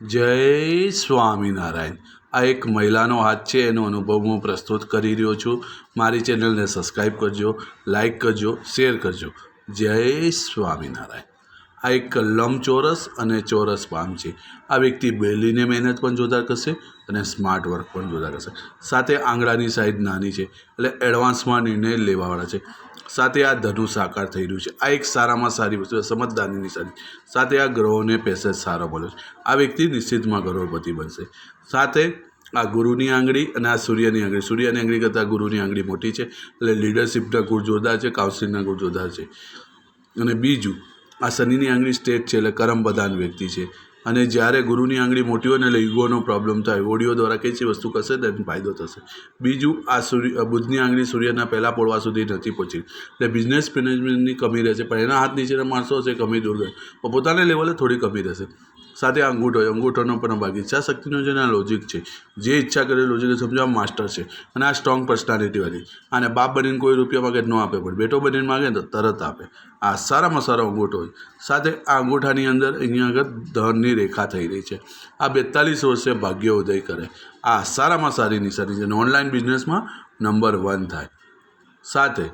જય સ્વામિનારાયણ. આ એક મહિલાનો હાથ છે, એનો અનુભવ હું પ્રસ્તુત કરી રહ્યો છું. મારી ચેનલને સબસ્ક્રાઈબ કરજો લાઈક કરજો, શેર કરજો. જય સ્વામિનારાયણ. આ એક લંબચોરસ અને ચોરસ પામ છે. આ વ્યક્તિ બેલીને મહેનત પણ જોતા કરશે અને સ્માર્ટ વર્ક પણ જોતા કરશે. સાથે આંગળાની સાઈઝ નાની છે, એટલે એડવાન્સમાં નિર્ણય લેવાવાળા છે. સાથે આ ધનુ સાકાર થઈ રહ્યું છે. આ એક સારામાં સારી વસ્તુ સમજદારની નિશાની સાથે આ ગ્રહોને પેસેજ સારો મળ્યો છે. આ વ્યક્તિ નિશ્ચિતમાં કરોડપતિ બનશે. સાથે આ ગુરુની આંગળી અને આ સૂર્યની આંગળી. સૂર્યની આંગળી કરતાં ગુરુની આંગળી મોટી છે એટલે લીડરશિપના ગુણ જોરદાર છે કાઉન્સિલિંગના ગુણ જોરદાર છે. અને બીજું, આ શનિની આંગળી સ્ટેટ છે એટલે કરમ પ્રધાન વ્યક્તિ છે. અને જ્યારે ગુરુની આંગળી મોટી હોય ને એટલે ઈગોનો પ્રોબ્લેમ થાય. ઓડિયો દ્વારા કઈ છે વસ્તુ કરશે તેને ફાયદો થશે. બીજું, આ સૂર્ય બુધની આંગળી સૂર્યના પહેલાં પોળવા સુધી નથી પહોંચી. એટલે બિઝનેસ મેનેજમેન્ટની કમી રહેશે. પણ એના હાથ નીચેના માણસો હશે કમી દૂર પણ પોતાના લેવલે થોડી કમી રહેશે. સાથે અંગૂઠો હોય અંગૂઠોનો પણ ભાગ ઈચ્છા શક્તિનો છે અને લોજિક છે. જે ઈચ્છા કરે લોજિક સમજવા માસ્ટર છે. અને આ સ્ટ્રોંગ પર્સનાલિટીવાળી અને બાપ બનીને કોઈ રૂપિયા માગે ન આપે, પણ બેટો બનીને માગે તો તરત આપે. આ સારામાં સારો અંગૂઠો હોય સાથે આ અંગૂઠાની અંદર અહીંયા આગળ ધનની રેખા થઈ રહી છે. આ બેતાલીસ વર્ષે ભાગ્ય ઉદય કરે. આ સારામાં સારી નિશાની છે અને ઓનલાઈન બિઝનેસમાં નંબર વન થાય. સાથે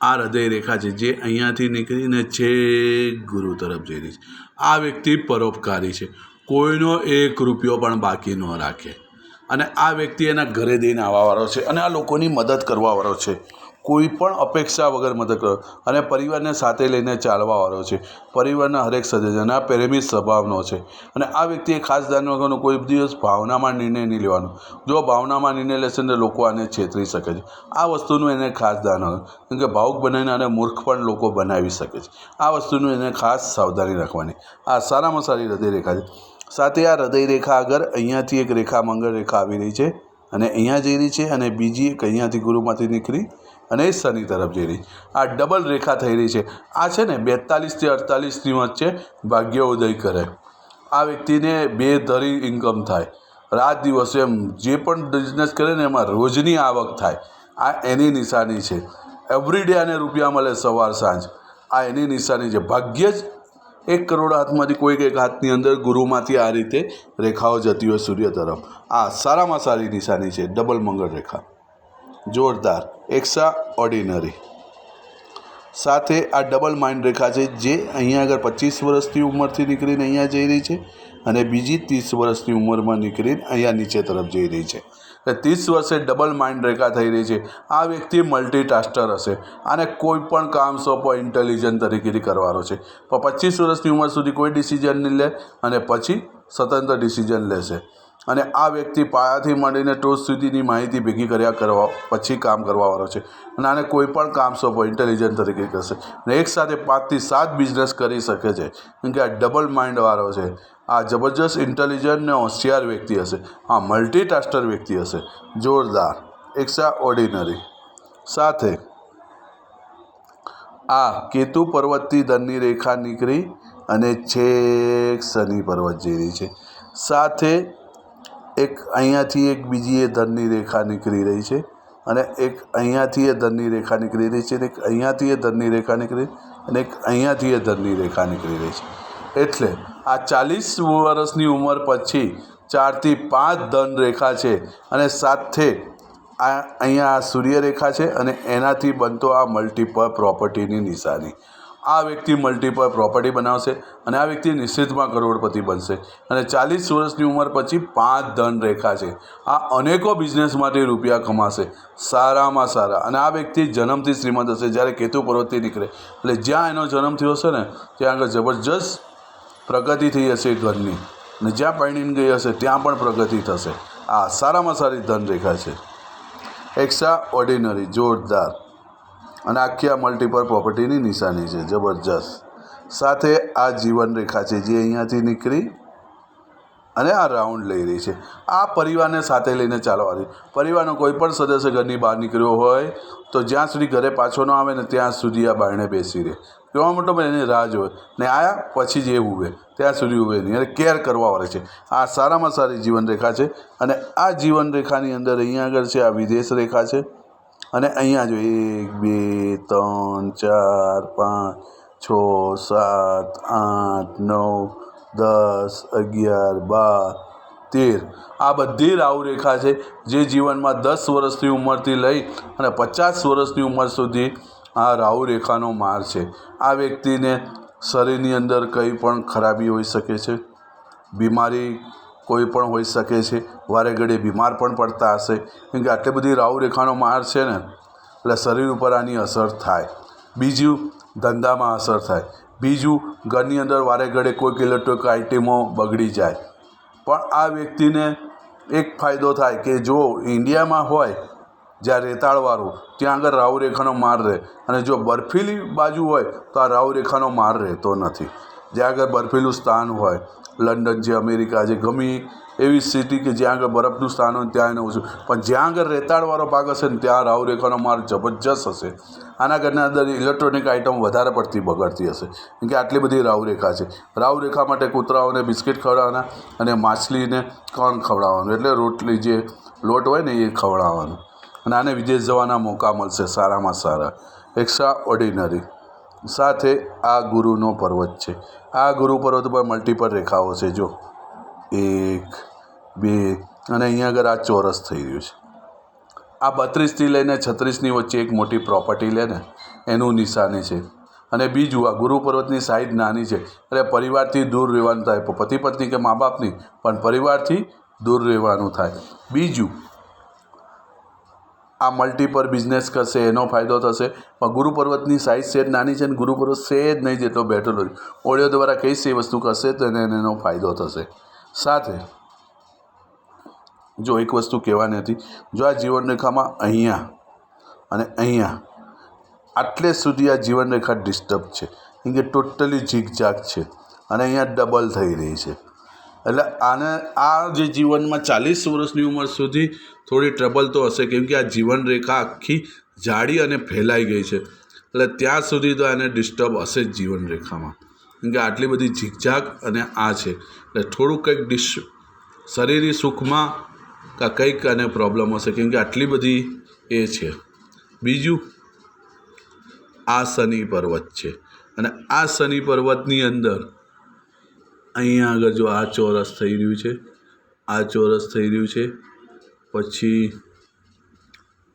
આ હૃદય રેખા છે, જે અહીંયાથી નીકળીને છેક ગુરુ તરફ જઈ રહી છે. આ વ્યક્તિ પરોપકારી છે. કોઈનો એક રૂપિયો પણ બાકી ન રાખે. અને આ વ્યક્તિ એના ઘરે દઈને આવવાવાળો છે અને આ લોકોની મદદ કરવાવાળો છે. કોઈ પણ અપેક્ષા વગર મદદ કરો. અને પરિવારને સાથે લઈને ચાલવાવાળો છે. પરિવારના હરેક સદસ્યને પ્રેમી સ્વભાવનો છે. અને આ વ્યક્તિએ ખાસ ધ્યાન રાખવાનું, કોઈ દિવસ ભાવનામાં નિર્ણય નહીં લેવાનો. જો ભાવનામાં નિર્ણય લેશે ને લોકો આને છેતરી શકે છે. આ વસ્તુનું એને ખાસ ધ્યાન રાખવાનું. કેમ કે ભાવુક બનાવીને આને મૂર્ખ પણ લોકો બનાવી શકે છે. આ વસ્તુનું એને ખાસ સાવધાની રાખવાની. આ સારામાં સારી હૃદયરેખા છે. સાથે આ હૃદયરેખા આગળ અહીંયાથી એક રેખા મંગળ રેખા આવી રહી છે. અને અહીંયા જઈ રહી છે અને બીજી એક અહીંયાથી ગુરુમાંથી નીકળી અને એ શનિ તરફ જઈ રહી. આ ડબલ રેખા થઈ રહી છે. આ છે ને બેતાલીસથી અડતાલીસની વચ્ચે ભાગ્ય ઉદય કરે. આ વ્યક્તિને બે ધરી ઇન્કમ થાય. રાત દિવસ એમ જે પણ બિઝનેસ કરે ને એમાં રોજની આવક થાય. આ એની નિશાની છે. એવરીડે આને રૂપિયા મળે સવાર સાંજ. આ એની નિશાની છે. ભાગ્ય જ એક કરોડ હાથમાંથી કોઈક એક હાથની અંદર ગુરુમાંથી આ રીતે રેખાઓ જતી હોય સૂર્ય તરફ. આ સારામાં સારી નિશાની છે. ડબલ મંગળ રેખા. જોરદાર એક્સા ઓર્ડિનરી સાથે આ ડબલ માઇન્ડ રેખા છે, જે અહીંયા આગળ પચીસ વર્ષની ઉંમરથી નીકળીને અહીંયા જઈ રહી છે અને બીજી ત્રીસ વર્ષની ઉંમરમાં નીકળીને અહીંયા નીચે તરફ જઈ રહી છે. ત્રીસ વર્ષે ડબલ માઇન્ડ રેખા થઈ રહી છે. આ વ્યક્તિ મલ્ટીટાસ્ટર હશે. આને કોઈ પણ કામ સોંપો ઇન્ટેલિજન્ટ તરીકેથી કરવાનો છે. પણ પચીસ વર્ષની ઉંમર સુધી કોઈ ડિસિઝન નહીં લે અને પછી સ્વતંત્ર ડિસિઝન લેશે. અને આ વ્યક્તિ પાયાથી માંડીને ટોચ સુધીની માહિતી ભેગી કર્યા કરવા, પછી કામ કરવાવાળો છે. અને આને કોઈ પણ કામ સોંપો ઇન્ટેલિજન્ટ તરીકે કરશે અને એકસાથે પાંચથી સાત બિઝનેસ કરી શકે છે. કેમ કે આ ડબલ માઇન્ડવાળો છે. આ જબરજસ્ત ઇન્ટેલિજન્ટ ને હોશિયાર વ્યક્તિ હશે. આ મલ્ટીટાસ્ટર વ્યક્તિ હશે. જોરદાર. એક્સા ઓર્ડિનરી સાથે આ કેતુ પર્વતથી ધનની રેખા નીકળી અને છેક શનિ પર્વત જેવી છે. સાથે એક અહીંયાથી એક બીજી એ ધનની રેખા નીકળી રહી છે અને એક અહીંયાથી એ ધનની રેખા નીકળી રહી છે અને એક અહીંયાથી એ ધનની રેખા નીકળી અને એક અહીંયાથી એ ધનની રેખા નીકળી રહી છે. એટલે આ ચાલીસ વર્ષની ઉંમર પછી ચારથી પાંચ ધન રેખા છે અને સાથે આ અહીંયા આ સૂર્યરેખા છે અને એનાથી બનતો આ મલ્ટીપલ પ્રોપર્ટીની નિશાની. આ વ્યક્તિ મલ્ટીપલ પ્રોપર્ટી બનાવશે અને આ વ્યક્તિ નિશ્ચિતમાં કરોડપતિ બનશે. અને ચાલીસ વર્ષની ઉંમર પછી પાંચ ધન રેખા છે. આ અનેકો બિઝનેસ માટે રૂપિયા કમાશે. સારામાં સારા. અને આ વ્યક્તિ જન્મથી શ્રીમંત હશે. જ્યારે કેતુ પર્વતથી નીકળે. એટલે જ્યાં એનો જન્મ થયો હશે ને, ત્યાં આગળ જબરજસ્ત પ્રગતિ થઈ હશે ઘરની અને જ્યાં પરણીને ગઈ હશે, ત્યાં પણ પ્રગતિ થશે. આ સારામાં સારી ધન રેખા છે. એક્સ્ટ્રા ઓર્ડિનરી જોરદાર. અને આખી આ મલ્ટીપલ પ્રોપર્ટીની નિશાની છે, જબરજસ્ત. સાથે આ જીવન રેખા છે જે અહીંયાથી નીકળી અને આ રાઉન્ડ લઈ રહી છે. આ પરિવારને સાથે લઈને ચાલવાની. પરિવારનો કોઈ પણ સદસ્ય ઘરની બહાર નીકળ્યો હોય તો જ્યાં સુધી ઘરે પાછો ન આવે ને ત્યાં સુધી આ બારણે બેસી રહે. કહેવા મોટો એની રાહ જોવે. ને આયા પછી જ ઉભે ત્યાં સુધી ઉભે નહીં. અને કેર કરવાવાળા છે. આ સારામાં સારી જીવન રેખા છે. અને આ જીવન રેખાની અંદર અહીંયા આગળ છે, આ વિદેશ રેખા છે. અને અહીંયા જો એક, બે, ત્રણ, ચાર, પાંચ, છ, સાત, આઠ, નવ, દસ, અગિયાર, બાર, તેર. આ બધી રાહુરેખા છે જે જીવનમાં દસ વર્ષની ઉંમરથી લઈ અને પચાસ વર્ષની ઉંમર સુધી આ રાહુરેખાનો માર છે. આ વ્યક્તિને શરીરની અંદર કંઈ પણ ખરાબી હોઈ શકે છે, બીમારી કોઈ પણ હોઈ શકે છે, વારે ઘડીએ બીમાર પણ પડતા હશે. કેમ કે આટલી બધી રાહુ રેખાનો માર છે ને, એટલે શરીર ઉપર આની અસર થાય. બીજું, ધંધામાં અસર થાય. બીજું, ઘરની અંદર વારે ઘડે કોઈક ઇલેક્ટ્રિક આઇટમો બગડી જાય. પણ આ વ્યક્તિને એક ફાયદો થાય કે જો ઇન્ડિયામાં હોય, જ્યાં રેતાળવાળું, ત્યાં આગળ રાહુરેખાનો માર રહે. અને જો બર્ફીલી બાજુ હોય, તો આ રાહુરેખાનો માર રહેતો નથી. જ્યાં આગળ બર્ફીલું સ્થાન હોય લંડન છે, અમેરિકા છે, ગમે એવી સિટી કે જ્યાં આગળ બરફનું સ્થાન હોય ત્યાં એને ઓછું. પણ જ્યાં આગળ રેતાળવાળો ભાગ હશે ને ત્યાં રાહુરેખાનો માર્ગ માર જબરજસ્ત હશે. આના ઘરના અંદર ઇલેક્ટ્રોનિક આઇટમ વધારે પડતી બગડતી હશે. કેમ કે આટલી બધી રાહુરેખા છે. રાહુ રેખા માટે કૂતરાઓને બિસ્કિટ ખવડાવવાના અને માછલીને કણ ખવડાવવાનું. એટલે રોટલી જે લોટ હોય ને એ ખવડાવવાનું. અને આને વિદેશ જવાના મોકા મળશે સારામાં સારા. એક્સ્ટ્રા ઓર્ડિનરી સાથે આ ગુરુનો પર્વત છે. આ ગુરુ પર્વત પર મલ્ટિપલ રેખાઓ છે, જો. એક, બે, અને અહીંયા આગળ આ ચોરસ થઈ રહ્યું છે. આ બત્રીસથી લઈને છત્રીસની વચ્ચે એક મોટી પ્રોપર્ટી લે ને, એનું નિશાની છે. અને બીજું, આ ગુરુ પર્વતની સાઈઝ નાની છે. એટલે પરિવારથી દૂર રહેવાનું થાય. પતિ પત્ની કે મા બાપની પણ પરિવારથી દૂર રહેવાનું થાય. બીજું આ મલ્ટીપર બિઝનેસ કરશે, એનો ફાયદો થશે. પણ ગુરુ પર્વતની સાઇઝ સેજ નાની છે ને ગુરુ પર્વત સેજ નહીં જેટલો બેઠેલો છે ઓળિયો દ્વારા કઈ એ વસ્તુ કરશે, તો એને એનો ફાયદો થશે. સાથે, જો એક વસ્તુ કહેવાની હતી, જો આ જીવનરેખામાં અહીંયા અને અહીંયા આટલે સુધી આ જીવનરેખા ડિસ્ટર્બ છે. કેમ કે ટોટલી ઝીકઝાક છે અને અહીંયા ડબલ થઈ રહી છે. એટલે આને આ જે જીવનમાં ચાલીસ વર્ષની ઉંમર સુધી થોડી ટ્રબલ તો હશે, કેમ કે આ જીવનરેખા આખી જાડી અને ફેલાઈ ગઈ છે. એટલે ત્યાં સુધી તો આને ડિસ્ટર્બ હશે જ જીવનરેખામાં. કેમ કે આટલી બધી ઝીકઝાક અને આ છે. એટલે થોડુંક કંઈક ડિશ શરીરી સુખમાં કાં કંઈક આને પ્રોબ્લેમ હશે, કેમ કે આટલી બધી એ છે. બીજું, આ શનિ પર્વત છે. અને આ શનિ પર્વતની અંદર અહીંયા આગળ જો આ ચોરસ થઈ રહ્યું છે, આ ચોરસ થઈ રહ્યું છે, પછી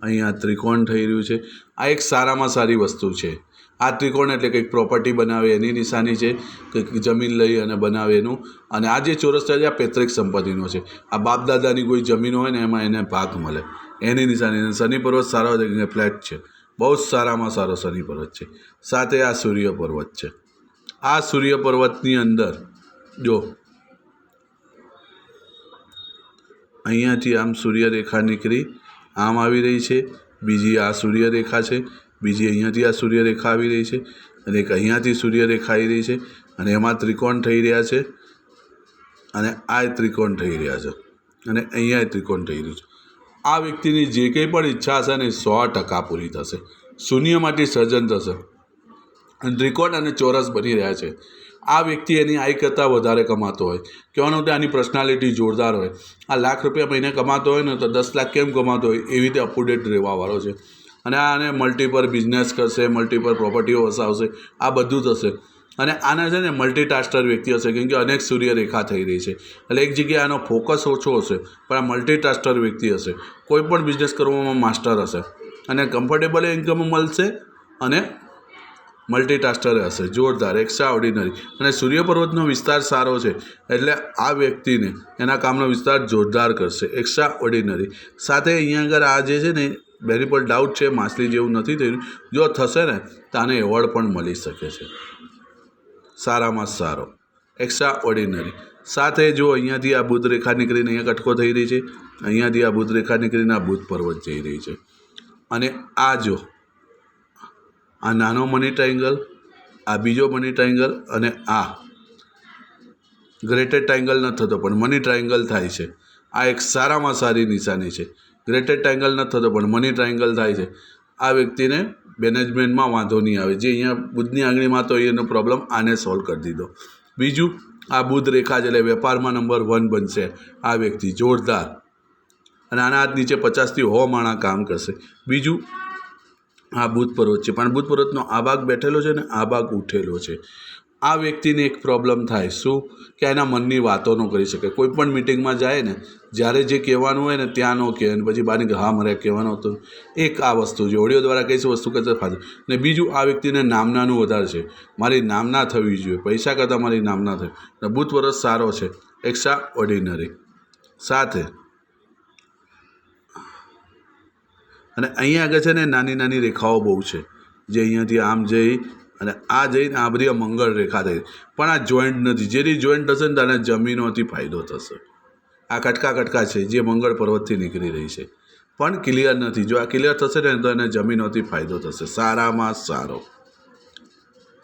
અહીંયા ત્રિકોણ થઈ રહ્યું છે. આ એક સારામાં સારી વસ્તુ છે. આ ત્રિકોણ એટલે કંઈક પ્રોપર્ટી બનાવે એની નિશાની છે, કંઈક જમીન લઈ અને બનાવે એનું. અને આ જે ચોરસ થાય છે, આ પૈતૃક સંપત્તિનો છે. આ બાપ દાદાની કોઈ જમીન હોય ને, એમાં એને ભાગ મળે. એની નિશાની શનિ પર્વત સારો ફ્લેટ છે. બહુ જ સારામાં સારો શનિ પર્વત છે. સાથે આ સૂર્ય પર્વત છે. આ સૂર્ય પર્વતની અંદર જો. અહીંયાથી આમ સૂર્યરેખા નીકળી. આમ આવી રહી છે. બીજી આ સૂર્યરેખા છે. બીજી અહીંયાથી આ સૂર્યરેખા આવી રહી છે. અને એક અહીંયાથી સૂર્યરેખા આવી રહી છે. અને એમાં ત્રિકોણ થઈ રહ્યા છે. અને આ ત્રિકોણ થઈ રહ્યા છે. અને અહીંયા ત્રિકોણ થઈ રહ્યું છે. આ વ્યક્તિની જે કંઈ પણ ઈચ્છા હશે ને સો ટકા પૂરી થશે. શૂન્યમાંથી સર્જન થશે. અને ત્રિકોણ અને ચોરસ બની રહ્યા છે. આ વ્યક્તિ એની આય કરતાં વધારે કમાતો હોય. કહેવાનો તે આની પર્સનાલિટી જોરદાર હોય. આ લાખ રૂપિયા મહિને કમાતો હોય ને તો દસ લાખ કેમ કમાતો હોય? એવી રીતે અપટુડેટ રહેવાવાળો છે. અને આને મલ્ટીપર બિઝનેસ કરશે મલ્ટીપર પ્રોપર્ટીઓ વસાવશે, આ બધું થશે. અને આના છે ને મલ્ટીટાસ્ટર વ્યક્તિ હશે, કેમ કે અનેક સૂર્યરેખા થઈ રહી છે. એટલે એક જગ્યાએ આનો ફોકસ ઓછો હશે, પણ આ મલ્ટીટાસ્ટર વ્યક્તિ હશે. કોઈ પણ બિઝનેસ કરવામાં માસ્ટર હશે. અને કમ્ફર્ટેબલ ઇન્કમ મળશે અને મલ્ટીટાસ્ટર હશે, જોરદાર એક્સ્ટ્રા ઓર્ડિનરી અને સૂર્યપર્વતનો વિસ્તાર સારો છે, એટલે આ વ્યક્તિને એના કામનો વિસ્તાર જોરદાર કરશે એક્સ્ટ્રા ઓર્ડિનરી સાથે અહીંયા આગળ આ જે છે ને બેરી પર ડાઉટ છે, માછલી જેવું નથી થયું. જો થશે ને, તો આને એવોર્ડ પણ મળી શકે છે. સારામાં સારો. એક્સ્ટ્રા ઓર્ડિનરી સાથે જો અહીંયાથી આ બુધ રેખા નીકળીને અહીંયા કટકો થઈ રહી છે, અહીંયાથી આ બુધ રેખા નીકળીને આ બુધ પર્વત જઈ રહી છે. અને આ જો આ નાનો મની ટ્રાયંગલ આ બીજો મની ટ્રાયંગલ અને આ. ગ્રેટેડ ટ્રાયંગલ ન થતો, પણ મની ટ્રાયંગલ થાય છે. આ એક સારામાં સારી નિશાની છે. ગ્રેટેડ ટ્રાયંગલ ન થતો, પણ મની ટ્રાયંગલ થાય છે. આ વ્યક્તિને મેનેજમેન્ટમાં વાંધો નહીં આવે. જે અહીંયા બુધની આંગળીમાં તો એનો પ્રોબ્લેમ આને સોલ્વ કરી દીધો. બીજું, આ બુધ રેખા જ એટલે વેપારમાં નંબર વન બનશે. આ વ્યક્તિ જોરદાર. અને આના હાથ નીચે પચાસથી હો માણા કામ કરશે. બીજું આ બુધ પર્વત છે. પણ બુધ પર્વતનો આ ભાગ બેઠેલો છે ને આ ભાગ ઉઠેલો છે. આ વ્યક્તિને એક પ્રોબ્લેમ થાય. શું? કે એના મનની વાતો ન કરી શકે. કોઈ પણ મિટિંગમાં જાય ને, જ્યારે જે કહેવાનું હોય ને, ત્યાં ન કહે અને પછી કે, હા, મારે કહેવાનું હતું. એક આ વસ્તુ છે. ઓડિયો દ્વારા કઈ વસ્તુ કરતા ફાયદો ને બીજું, આ વ્યક્તિને નામનાનું વધારે છે. મારી નામના થવી જોઈએ. પૈસા કરતાં મારી નામના થવી ને બુધ વર્ષ સારો છે. એક્સ્ટ્રા ઓર્ડિનરી સાથે અને અહીંયા આગળ છે ને નાની નાની રેખાઓ બહુ છે. જે અહીંયાથી આમ જઈ અને આ જઈને આ બધી મંગળ રેખા થઈ. પણ આ જોઈન્ટ નથી. જેની જોઈન્ટ થશે ને તને જમીનોથી ફાયદો થશે. આ કટકા કટકા છે, જે મંગળ પર્વતથી નીકળી રહી છે. પણ ક્લિયર નથી. જો આ ક્લિયર થશે ને તો એને જમીનોથી ફાયદો થશે. સારામાં સારો.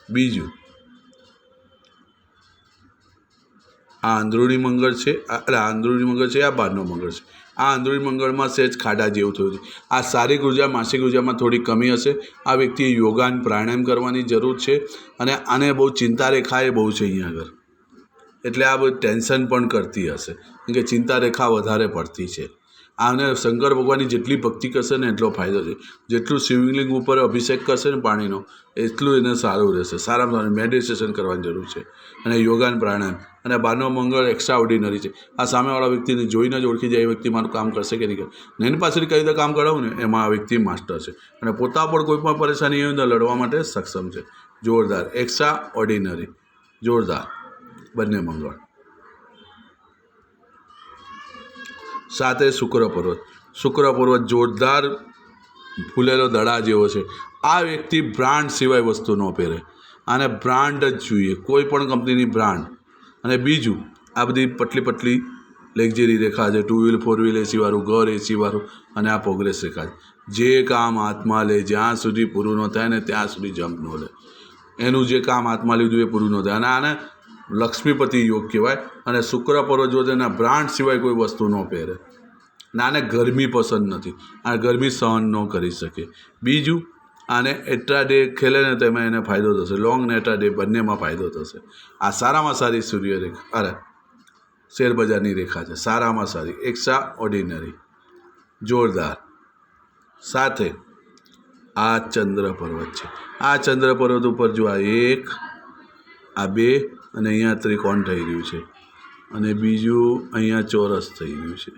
બીજું આ અંદરૂણી મંગળ છે એટલે આ અંદરૂણી મંગળ છે, આ બહારનો મંગળ છે. આ અંદરૂણી મંગળમાં સહેજ ખાડા જેવું થયું છે. આ શારીરિક ઊર્જા માનસિક ઉર્જામાં થોડી કમી હશે. આ વ્યક્તિએ યોગાન, પ્રાણાયામ કરવાની જરૂર છે અને આને બહુ ચિંતા રેખા એ બહુ છે અહીંયા આગળ. એટલે આ બધું ટેન્શન પણ કરતી હશે. કેમ કે ચિંતા રેખા વધારે પડતી છે. આને શંકર ભગવાનની જેટલી ભક્તિ કરશે ને એટલો ફાયદો છે. જેટલું શિવલિંગ ઉપર અભિષેક કરશે ને પાણીનો, એટલું એને સારું રહેશે. સારામાં સારું મેડિટેશન કરવાની જરૂર છે. અને યોગાન પ્રાણાયામ. અને બારનો મંગળ એક્સ્ટ્રા ઓર્ડિનરી છે. આ સામેવાળા વ્યક્તિને જોઈને જ ઓળખી જાય એ વ્યક્તિ મારું કામ કરશે કે નહીં કરે. ને એની પાછળ કઈ રીતે કામ કરાવું ને, એમાં આ વ્યક્તિ માસ્ટર છે. અને પોતા પણ કોઈ પણ પરેશાની અંદર લડવા માટે સક્ષમ છે. જોરદાર. એક્સ્ટ્રા ઓર્ડિનરી જોરદાર. બંને મંગળ. સાથે શુક્ર પર્વત. શુક્ર પર્વત જોરદાર ફૂલેલો દડા જેવો છે. આ વ્યક્તિ બ્રાન્ડ સિવાય વસ્તુ ન પહેરે. આને બ્રાન્ડ જ જોઈએ. કોઈ પણ કંપનીની બ્રાન્ડ. અને બીજું, આ બધી પટલી પટલી લક્ઝરી રેખા છે. ટુ વ્હીલ ફોર વ્હીલ એસીવાળું ઘર એસીવાળું અને આ પ્રોગ્રેસ રેખા છે. જે કામ હાથમાં લે, જ્યાં સુધી પૂરું ન થાય ને ત્યાં સુધી જમ્પ ન લે. એનું જે કામ હાથમાં લીધું એ પૂરું ન થાય. અને આને લક્ષ્મીપતિ યોગ કહેવાય અને શુક્ર પર્વત જો તેના બ્રાન્ડ સિવાય કોઈ વસ્તુ ન પહેરે. ને, આને ગરમી પસંદ નથી. આ ગરમી સહન ન કરી શકે. બીજું, આને એટ્રા ડે ખેલે ને તેમાં એને ફાયદો થશે. લોંગ ને એટ્રા ડે બંનેમાં ફાયદો થશે. આ સારામાં સારી સૂર્યરેખા, અરે, શેરબજારની રેખા છે. સારામાં સારી એક્સ્ટ્રા ઓર્ડિનરી જોરદાર. સાથે, આ ચંદ્ર પર્વત છે. આ ચંદ્ર પર્વત ઉપર જો આ એક, આ બે અને અહીંયા ત્રિકોણ થઈ રહ્યું છે. અને બીજું અહીંયા ચોરસ થઈ રહ્યું છે.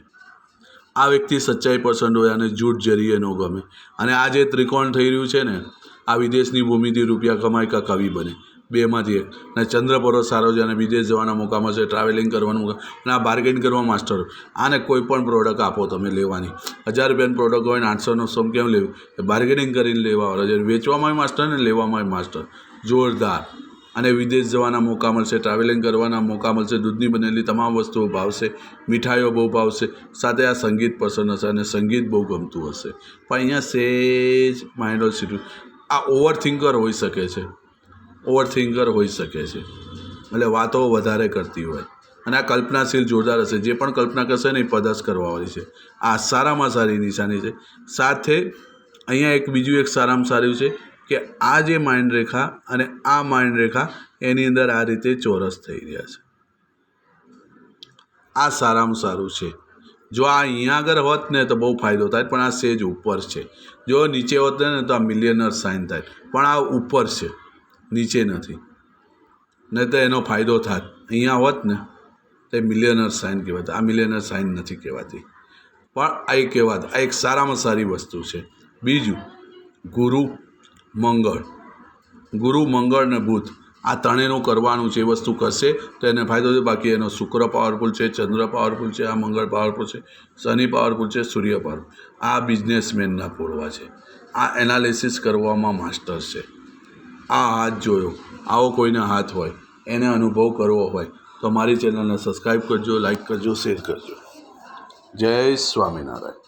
આ વ્યક્તિ સચ્ચાઈ પસંદ હોય અને જૂઠ જરીએ ન ગમે. અને આ જે ત્રિકોણ થઈ રહ્યું છે ને, આ વિદેશની ભૂમિથી રૂપિયા કમાય કા કવિ બને. બેમાંથી એક. અને ચંદ્ર પર્વત સારો છે અને વિદેશ જવાના મોકા મળશે ટ્રાવેલિંગ કરવાનું મોકા. અને આ બાર્ગેન કરવા માસ્ટર આને કોઈ પણ પ્રોડક્ટ આપો તમે લેવાની. હજાર રૂપિયાની પ્રોડક્ટ હોય ને આઠસોનો સોમ કેમ લેવું? બાર્ગેનિંગ કરીને લેવાવાળો છે. વેચવામાંય માસ્ટર ને લેવામાંય માસ્ટર જોરદાર. અને વિદેશ જવાના મોકા મળશે ટ્રાવેલિંગ કરવાના મોકા મળશે, દૂધની બનેલી તમામ વસ્તુઓ ભાવશે, મીઠાઈઓ બહુ ભાવશે, સાથે આ સંગીત પસંદ હશે અને સંગીત બહુ ગમતું હશે. પણ અહીંયા સેજ માઇન્ડ સીટું આ ઓવરથિંકર હોઈ શકે છે. ઓવરથિંકર હોઈ શકે છે. એટલે વાતો વધારે કરતી હોય. અને આ કલ્પનાશીલ જોરદાર હશે. જે પણ કલ્પના કરશે ને એ પદાર્થ કરવાવાળી છે. આ સારામાં સારી નિશાની છે. સાથે અહીંયા એક બીજું એક સારામાં સારું છે. કે આ જે માઇન્ડ રેખા અને આ માઇન્ડ રેખા એની અંદર આ રીતે ચોરસ થઈ રહ્યા છે. આ સારામાં સારું છે. જો આ અહીંયા આગળ હોત ને તો બહુ ફાયદો થાય, પણ આ સેજ ઉપર છે. જો નીચે હોત ને તો આ મિલિયનર સાઇન થાય. પણ આ ઉપર છે, નીચે નથી. નહીં તો એનો ફાયદો થાત. અહીંયા હોત ને તો મિલિયનર સાઇન કહેવાય આ મિલિયનર સાઇન નથી કહેવાતી. પણ આ એક કહેવાત. આ એક સારામાં સારી વસ્તુ છે. બીજું, ગુરુ મંગળ. ગુરુ મંગળ ને બુધ. આ ત્રણેયનું કરવાનું છે, એ વસ્તુ કરશે તો એને ફાયદો છે બાકી એનો શુક્ર પાવરફુલ છે, ચંદ્ર પાવરફુલ છે, આ મંગળ પાવરફુલ છે, શનિ પાવરફુલ છે, સૂર્ય પાવરફુલ આ બિઝનેસમેનના પૂર્વા છે. આ એનાલિસિસ કરવામાં માસ્ટર છે. આ હાથ જોયો. આવો કોઈને હાથ હોય, એને અનુભવ કરવો હોય, તો મારી ચેનલને સબસ્ક્રાઈબ કરજો લાઈક કરજો શેર કરજો. જય સ્વામિનારાયણ.